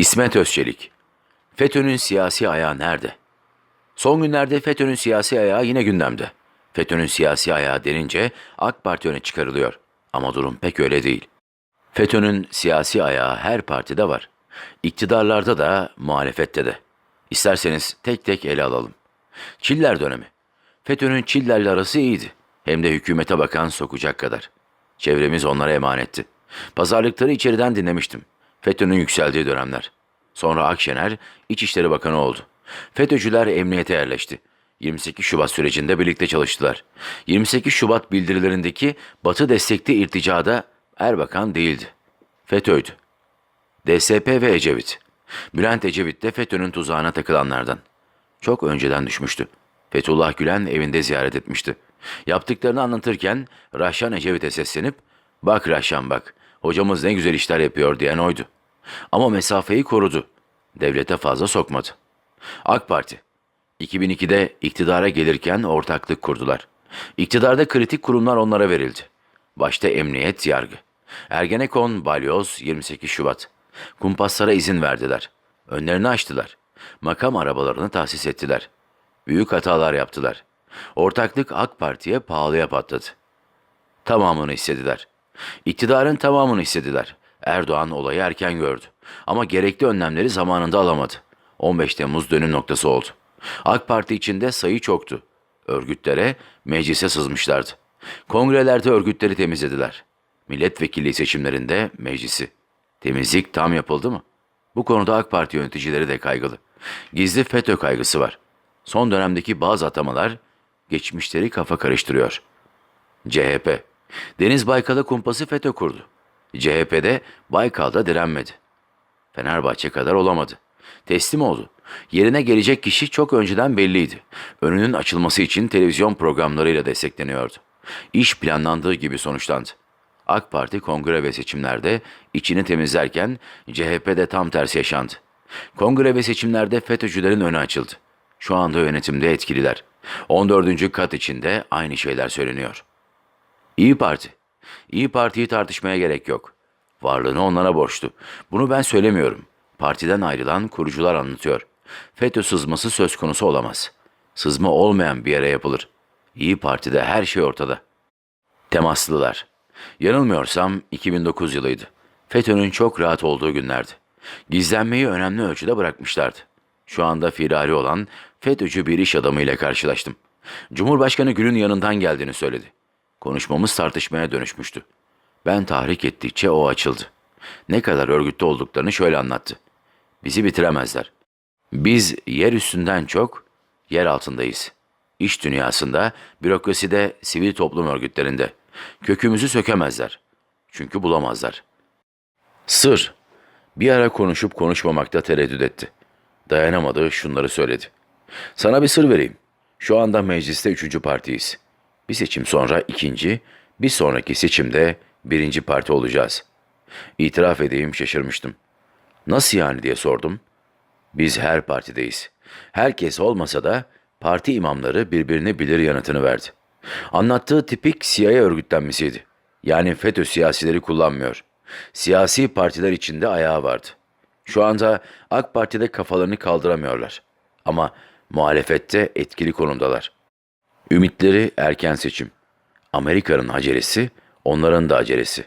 İsmet Özçelik FETÖ'nün siyasi ayağı nerede? Son günlerde FETÖ'nün siyasi ayağı yine gündemde. FETÖ'nün siyasi ayağı denince AK Parti öne çıkarılıyor. Ama durum pek öyle değil. FETÖ'nün siyasi ayağı her partide var. İktidarlarda da, muhalefette de. İsterseniz tek tek ele alalım. Çiller dönemi. FETÖ'nün Çiller'le arası iyiydi. Hem de hükümete bakan sokacak kadar. Çevremiz onlara emanetti. Pazarlıkları içeriden dinlemiştim. FETÖ'nün yükseldiği dönemler. Sonra Akşener İçişleri Bakanı oldu. FETÖ'cüler emniyete yerleşti. 28 Şubat sürecinde birlikte çalıştılar. 28 Şubat bildirilerindeki Batı destekli irticada Erbakan değildi. FETÖ'ydü. DSP ve Ecevit. Bülent Ecevit de FETÖ'nün tuzağına takılanlardan. Çok önceden düşmüştü. Fethullah Gülen evinde ziyaret etmişti. Yaptıklarını anlatırken Rahşan Ecevit'e seslenip ''Bak Rahşan bak, hocamız ne güzel işler yapıyor.'' diyen oydu. Ama mesafeyi korudu. Devlete fazla sokmadı. AK Parti 2002'de iktidara gelirken ortaklık kurdular. İktidarda kritik kurumlar onlara verildi. Başta emniyet, yargı. Ergenekon, balyoz, 28 Şubat. Kumpaslara izin verdiler. Önlerini açtılar. Makam arabalarını tahsis ettiler. Büyük hatalar yaptılar. Ortaklık AK Parti'ye pahalıya patladı. Tamamını istediler. İktidarın tamamını istediler. Erdoğan olayı erken gördü. Ama gerekli önlemleri zamanında alamadı. 15 Temmuz dönüm noktası oldu. AK Parti içinde sayı çoktu. Örgütlere, meclise sızmışlardı. Kongrelerde örgütleri temizlediler. Milletvekilliği seçimlerinde meclisi. Temizlik tam yapıldı mı? Bu konuda AK Parti yöneticileri de kaygılı. Gizli FETÖ kaygısı var. Son dönemdeki bazı atamalar geçmişleri kafa karıştırıyor. CHP. Deniz Baykal'a kumpası FETÖ kurdu. CHP'de Baykal'da direnmedi. Fenerbahçe kadar olamadı. Teslim oldu. Yerine gelecek kişi çok önceden belliydi. Önünün açılması için televizyon programlarıyla destekleniyordu. İş planlandığı gibi sonuçlandı. AK Parti kongre ve seçimlerde içini temizlerken CHP'de tam tersi yaşandı. Kongre ve seçimlerde FETÖ'cülerin önü açıldı. Şu anda yönetimde etkililer. 14. kat içinde aynı şeyler söyleniyor. İyi Parti. İyi Parti'yi tartışmaya gerek yok. Varlığını onlara borçlu. Bunu ben söylemiyorum. Partiden ayrılan kurucular anlatıyor. FETÖ sızması söz konusu olamaz. Sızma olmayan bir yere yapılır. İyi Parti'de her şey ortada. Temaslılar. Yanılmıyorsam 2009 yılıydı. FETÖ'nün çok rahat olduğu günlerdi. Gizlenmeyi önemli ölçüde bırakmışlardı. Şu anda firari olan FETÖ'cü bir iş adamıyla karşılaştım. Cumhurbaşkanı Gül'ün yanından geldiğini söyledi. Konuşmamız tartışmaya dönüşmüştü. Ben tahrik ettikçe o açıldı. Ne kadar örgütte olduklarını şöyle anlattı. Bizi bitiremezler. Biz yer üstünden çok yer altındayız. İş dünyasında, bürokraside, sivil toplum örgütlerinde. Kökümüzü sökemezler. Çünkü bulamazlar. Sır. Bir ara konuşup konuşmamakta tereddüt etti. Dayanamadı, şunları söyledi. Sana bir sır vereyim. Şu anda mecliste üçüncü partiyiz. Bir seçim sonra ikinci, bir sonraki seçimde birinci parti olacağız. İtiraf edeyim şaşırmıştım. Nasıl yani diye sordum. Biz her partideyiz. Herkes olmasa da parti imamları birbirini bilir yanıtını verdi. Anlattığı tipik CIA örgütlenmesiydi. Yani FETÖ siyasileri kullanmıyor. Siyasi partiler içinde ayağı vardı. Şu anda AK Parti'de kafalarını kaldıramıyorlar. Ama muhalefette etkili konumdalar. Ümitleri erken seçim. Amerika'nın acelesi, onların da acelesi.